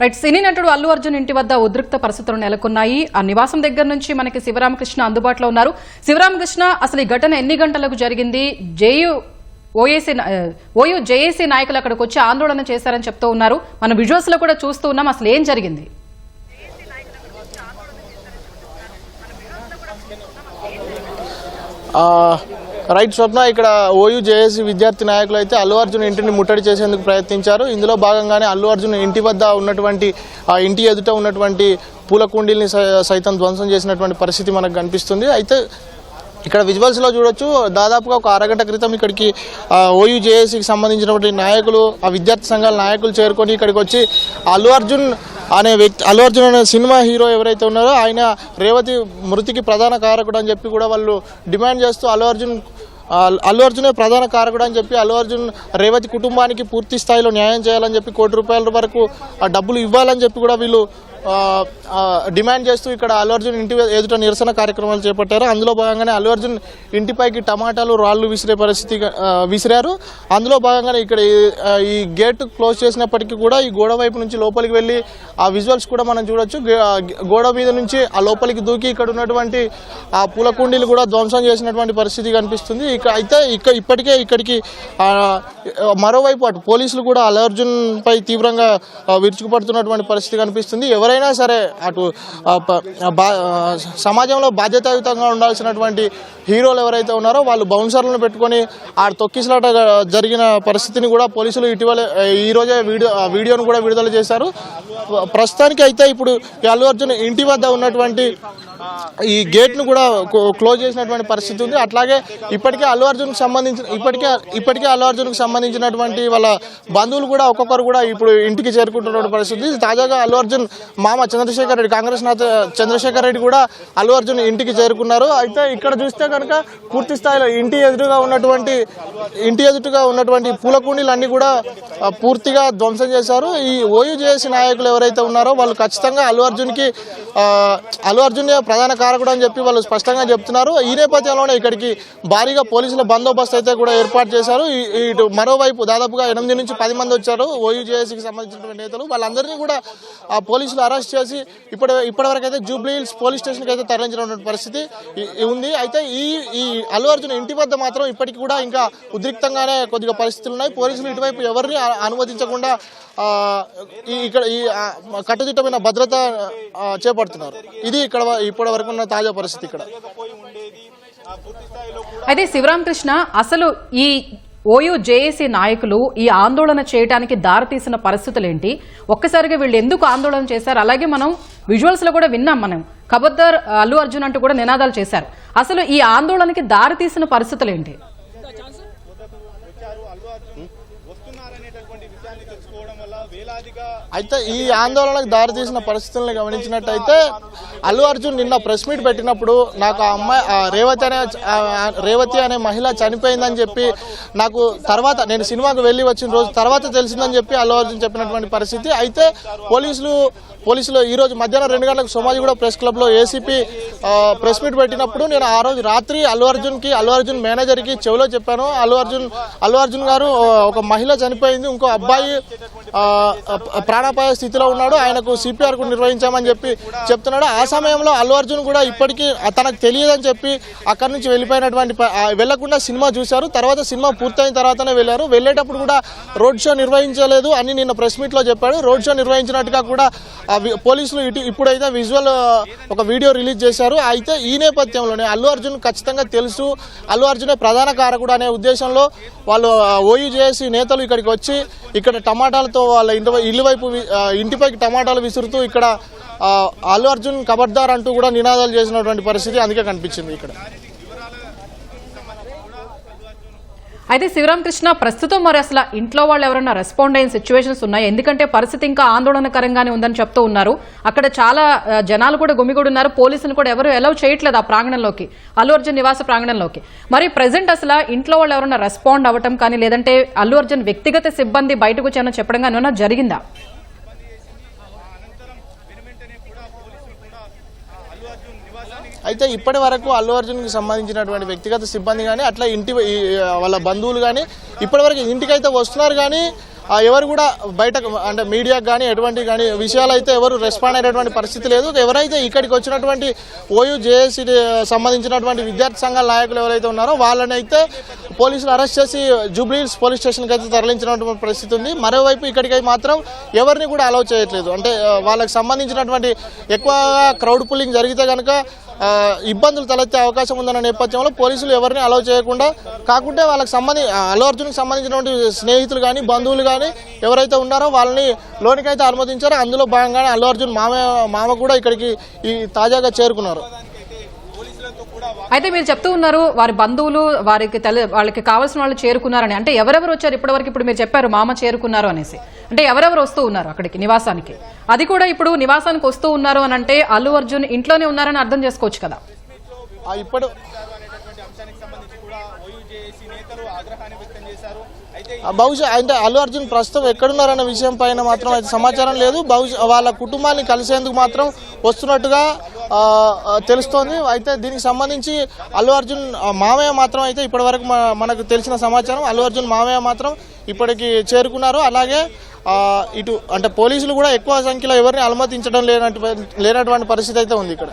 Right సినీ నటుడు అల్లు అర్జున్ ఇంటి వద్ద ఉద్రిక్త పరిస్థితులు నెలకొన్నాయి. ఆ నివాసం దగ్గర నుంచి మనకి శివరామకృష్ణ అందుబాటులో ఉన్నారు. శివరామకృష్ణ అసలు ఈ ఘటన ఎన్ని గంటలకు జరిగింది? జేయు ఓఏసీ ఓయూ జేఏసీ నాయకులు అక్కడికి వచ్చి ఆందోళన చేశారని చెప్తూ ఉన్నారు. మన విజువల్స్లో కూడా చూస్తూ ఉన్నాం. అసలు ఏం జరిగింది? రైట్ స్వప్న ఇక్కడ ఓయూ జేఏసీ విద్యార్థి నాయకులు అయితే అల్లు అర్జున్ ఇంటిని ముట్టడి చేసేందుకు ప్రయత్నించారు. ఇందులో భాగంగానే అల్లు అర్జున్ ఇంటి వద్ద ఉన్నటువంటి ఆ ఇంటి ఎదుట ఉన్నటువంటి పూల కుండీల్ని సై- సైతం ధ్వంసం చేసినటువంటి పరిస్థితి మనకు కనిపిస్తుంది. అయితే ఇక్కడ విజువల్స్లో చూడొచ్చు దాదాపుగా ఒక అరగంట క్రితం ఇక్కడికి ఓయూ జేఏసీకి సంబంధించినటువంటి నాయకులు ఆ విద్యార్థి సంఘాల నాయకులు చేరుకొని ఇక్కడికి వచ్చి అల్లు అర్జున్ అనే వ్యక్తి అల్లు అర్జున్ అనే సినిమా హీరో ఎవరైతే ఉన్నారో ఆయన రేవతి మృతికి ప్రధాన కారకుడు అని చెప్పి కూడా వాళ్ళు డిమాండ్ చేస్తూ అల్లు అర్జున్ అల్లు అర్జునే ప్రధాన కారకుడు అని చెప్పి అల్లు అర్జున్ రేవతి కుటుంబానికి పూర్తి స్థాయిలో న్యాయం చేయాలని చెప్పి కోటి రూపాయల వరకు ఆ డబ్బులు ఇవ్వాలని చెప్పి కూడా వీళ్ళు డిమాండ్ చేస్తూ ఇక్కడ అల్లు అర్జున్ ఇంటి ఎదుట నిరసన కార్యక్రమాలు చేపట్టారు. అందులో భాగంగానే అల్లు అర్జున్ ఇంటిపైకి టమాటాలు రాళ్ళు విసిరే పరిస్థితి విసిరారు. అందులో భాగంగానే ఇక్కడ ఈ- గేట్ క్లోజ్ చేసినప్పటికీ కూడా ఈ గోడ వైపు నుంచి లోపలికి వెళ్ళి ఆ విజువల్స్ కూడా మనం చూడొచ్చు. గోడ మీద నుంచి ఆ లోపలికి దూకి ఇక్కడ ఉన్నటువంటి ఆ పూల కుండీలు కూడా ధ్వంసం చేసినటువంటి పరిస్థితి కనిపిస్తుంది. ఇక అయితే ఇక ఇప్పటికే ఇక్కడికి మరోవైపు అటు పోలీసులు కూడా అల్లు అర్జున్ పై తీవ్రంగా విరుచుకుపడుతున్నటువంటి పరిస్థితి కనిపిస్తుంది. ఎవరైనా సరే అటు బా- సమాజంలో బాధ్యతాయుతంగా ఉండాల్సినటువంటి హీరోలు ఎవరైతే ఉన్నారో వాళ్ళు బౌన్సర్లను పెట్టుకొని ఆ తొక్కిసలాట జరిగిన పరిస్థితిని కూడా పోలీసులు ఇటీవల ఈ రోజే వీడియో వీడియోను కూడా విడుదల చేశారు. ప్రస్తుతానికి అయితే ఇప్పుడు అల్లు అర్జున్ ఇంటి వద్ద ఉన్నటువంటి ఈ గేట్ను కూడా క్లోజ్ చేసినటువంటి పరిస్థితి ఉంది. అట్లాగే ఇప్పటికే అల్లు అర్జున్కి సంబంధించిన ఇప్పటికే ఇప్పటికే అల్లు అర్జున్కి సంబంధించినటువంటి వాళ్ళ బంధువులు కూడా ఒక్కొక్కరు కూడా ఇప్పుడు ఇంటికి చేరుకుంటున్నటువంటి పరిస్థితి. తాజాగా అల్లు అర్జున్ మామ చంద్రశేఖర్ రెడ్డి కాంగ్రెస్ నేత చంద్రశేఖర్ రెడ్డి కూడా అల్లు అర్జున్ ఇంటికి చేరుకున్నారు. అయితే ఇక్కడ చూస్తే కనుక పూర్తి స్థాయిలో ఇంటి ఎదురుగా ఉన్నటువంటి ఇంటి ఎదురుగా ఉన్నటువంటి పూల కుండీలన్నీ కూడా పూర్తిగా ధ్వంసం చేశారు. ఈ ఓయూ నాయకులు ఎవరైతే ఉన్నారో వాళ్ళు ఖచ్చితంగా అల్లు అర్జున్కి అల్లు అర్జున్ ప్రధాన కారకుడు అని చెప్పి వాళ్ళు స్పష్టంగా చెప్తున్నారు. ఈ నేపథ్యంలోనే ఇక్కడికి భారీగా పోలీసుల బందోబస్తు అయితే కూడా ఏర్పాటు చేశారు. ఈ- ఇటు మరోవైపు దాదాపుగా ఎనిమిది నుంచి పది మంది వచ్చారు. ఓయూ సంబంధించినటువంటి నేతలు. వాళ్ళందరినీ కూడా ఆ పోలీసులు అరెస్ట్ చేసి ఇప్పటి ఇప్పటివరకు అయితే జూబ్లీ హిల్స్ పోలీస్ స్టేషన్కి అయితే తరలించినటువంటి పరిస్థితి ఉంది. అయితే ఈ ఈ అల్లు అర్జున్ ఇంటి వద్ద మాత్రం ఇప్పటికి కూడా ఇంకా ఉద్రిక్తంగానే కొద్దిగా పరిస్థితులు ఉన్నాయి. పోలీసులు ఇటువైపు ఎవరిని అనుమతించకుండా ఈ ఇక్కడ ఈ కట్టుదిట్టమైన భద్రత చేపడుతున్నారు. ఇది ఇక్కడ ఇప్పటి వరకు ఉన్న తాజా పరిస్థితి ఇక్కడ. అయితే శివరామకృష్ణ అసలు ఈ ఓయూ జేఏసీ నాయకులు ఈ ఆందోళన చేయడానికి దారితీసిన పరిస్థితులు ఏంటి ఒక్కసారిగా వీళ్ళు ఎందుకు ఆందోళన చేశారు? అలాగే మనం విజువల్స్లో కూడా విన్నాం మనం. కబద్దర్ అల్లు అర్జున్ అంటూ కూడా నినాదాలు చేశారు. అసలు ఈ ఆందోళనకి దారితీసిన పరిస్థితులు ఏంటి అయితే ఈ ఆందోళనకు దారితీసిన పరిస్థితులను గమనించినట్టయితే అల్లు అర్జున్ నిన్న ప్రెస్ మీట్ పెట్టినప్పుడు నాకు ఆ అమ్మాయి రేవతి అనే రేవతి అనే మహిళ చనిపోయిందని చెప్పి నాకు తర్వాత నేను సినిమాకు వెళ్ళి వచ్చిన రోజు తర్వాత తెలిసిందని చెప్పి అల్లు అర్జున్ చెప్పినటువంటి పరిస్థితి. అయితే పోలీసులు పోలీసులు ఈ రోజు మధ్యాహ్నం రెండు గంటలకు సోమాజిగూడ ప్రెస్ క్లబ్లో ఏసీపీ ప్రెస్ మీట్ పెట్టినప్పుడు నేను ఆ రోజు రాత్రి అల్లు అర్జున్కి అల్లు అర్జున్ మేనేజర్కి చెవిలో చెప్పాను. అల్లు అర్జున్ అల్లు అర్జున్ గారు ఒక మహిళ చనిపోయింది ఇంకో అబ్బాయి ప్రాణాపాయ స్థితిలో ఉన్నాడు. ఆయనకు సిపిఆర్కు నిర్వహించామని చెప్పి చెప్తున్నాడు. ఆ సమయంలో అల్లు అర్జున్ కూడా ఇప్పటికీ తనకు తెలియదని చెప్పి అక్కడి నుంచి వెళ్ళిపోయినటువంటి వెళ్ళకుండా సినిమా చూశారు. తర్వాత సినిమా పూర్తయిన తర్వాతనే వెళ్ళారు. వెళ్ళేటప్పుడు కూడా రోడ్ షో నిర్వహించలేదు అని నిన్న ప్రెస్ మీట్లో చెప్పాడు. రోడ్ షో నిర్వహించినట్టుగా కూడా పోలీసులు ఇటు ఇప్పుడైతే విజువల్ ఒక వీడియో రిలీజ్ చేశారు. అయితే ఈ నేపథ్యంలోనే అల్లు అర్జున్ ఖచ్చితంగా తెలుసు. అల్లు అర్జునే ప్రధాన కారకుడు అనే ఉద్దేశంలో వాళ్ళు ఓయూ చేసి నేతలు ఇక్కడికి వచ్చి ఇక్కడ టమాటాలతో వాళ్ళ ఇంటి ఇల్లు వైపు ఇంటిపైకి టమాటాలు విసురుతూ ఇక్కడ అల్లు అర్జున్ కబర్దార్ అంటూ కూడా నినాదాలు చేసినటువంటి పరిస్థితి అందుకే కనిపించింది ఇక్కడ. అయితే శివరామకృష్ణ ప్రస్తుతం మరి అసలు ఇంట్లో వాళ్ళు ఎవరైనా రెస్పాండ్ అయిన సిచ్యువేషన్స్ ఉన్నాయి? ఎందుకంటే పరిస్థితి ఇంకా ఆందోళనకరంగానే ఉందని చెప్తూ ఉన్నారు. అక్కడ చాలా జనాలు కూడా గుమిగూడి ఉన్నారు పోలీసులు కూడా ఎవరు ఎలవ్ చేయట్లేదు ఆ ప్రాంగణంలోకి. అల్లు అర్జున్ నివాస ప్రాంగణంలోకి. మరి ప్రజెంట్ అసలు ఇంట్లో వాళ్ళు ఎవరైనా రెస్పాండ్ అవ్వటం కానీ లేదంటే అల్లు అర్జున్ వ్యక్తిగత సిబ్బంది బయటకు వచ్చానో చెప్పడం కానీ ఏమైనా జరిగిందా? అయితే ఇప్పటి వరకు అల్లు అర్జున్కి సంబంధించినటువంటి వ్యక్తిగత సిబ్బంది కానీ అట్లా ఇంటి వాళ్ళ బంధువులు కానీ ఇప్పటి వరకు ఇంటికైతే వస్తున్నారు కానీ ఎవరు కూడా బయటకు అంటే మీడియాకు కానీ ఎటువంటి కానీ విషయాలు అయితే ఎవరు రెస్పాండ్ అయినటువంటి పరిస్థితి లేదు. ఎవరైతే ఇక్కడికి వచ్చినటువంటి ఓయూ జేఏసీ సంబంధించినటువంటి విద్యార్థి సంఘాల నాయకులు ఎవరైతే ఉన్నారో వాళ్ళని అయితే పోలీసులు అరెస్ట్ చేసి జూబ్లీహిల్స్ పోలీస్ స్టేషన్కి అయితే తరలించినటువంటి పరిస్థితి ఉంది. మరోవైపు ఇక్కడికి మాత్రం ఎవరిని కూడా అలౌ చేయట్లేదు. అంటే వాళ్ళకి సంబంధించినటువంటి ఎక్కువగా క్రౌడ్ పుల్లింగ్ జరిగితే కనుక ఇబ్బందులు తలెత్తే అవకాశం ఉందన్న నేపథ్యంలో పోలీసులు ఎవరిని అలౌ చేయకుండా కాకుంటే వాళ్ళకి సంబంధి అల్లు అర్జున్కి సంబంధించినటువంటి స్నేహితులు కానీ బంధువులు కానీ ఎవరైతే ఉన్నారో వాళ్ళని లోనికైతే అనుమతించారో. అందులో భాగంగానే అల్లు అర్జున్ మామ మామ కూడా ఇక్కడికి ఈ తాజాగా చేరుకున్నారు. అయితే మీరు చెప్తూ ఉన్నారు వారి బంధువులు వారికి తెలి వాళ్ళకి కావాల్సిన వాళ్ళు చేరుకున్నారని. అంటే ఎవరెవరు వచ్చారు? ఇప్పటివరకు ఇప్పుడు మీరు చెప్పారు మామ చేరుకున్నారు అనేసి. అంటే ఎవరెవరు వస్తూ ఉన్నారు అక్కడికి నివాసానికి? అది కూడా ఇప్పుడు నివాసానికి వస్తూ ఉన్నారు అని అంటే అల్లు అర్జున్ ఇంట్లోనే ఉన్నారని అర్థం చేసుకోవచ్చు కదా. ఆ, ఇప్పుడు బహుశా అంటే అల్లు అర్జున్ ప్రస్తుతం ఎక్కడున్నారన్న విషయం పైన మాత్రం అయితే సమాచారం లేదు. బహుశా వాళ్ళ కుటుంబాన్ని కలిసేందుకు మాత్రం వస్తున్నట్టుగా తెలుస్తోంది. అయితే దీనికి సంబంధించి అల్లు అర్జున్ మామయ్య మాత్రం అయితే ఇప్పటివరకు మనకు తెలిసిన సమాచారం అల్లు అర్జున్ మామయ్య మాత్రం ఇప్పటికి చేరుకున్నారు. అలాగే ఇటు అంటే పోలీసులు కూడా ఎక్కువ సంఖ్యలో ఎవరిని అనుమతించడం లేనటువంటి లేనటువంటి పరిస్థితి అయితే ఉంది ఇక్కడ.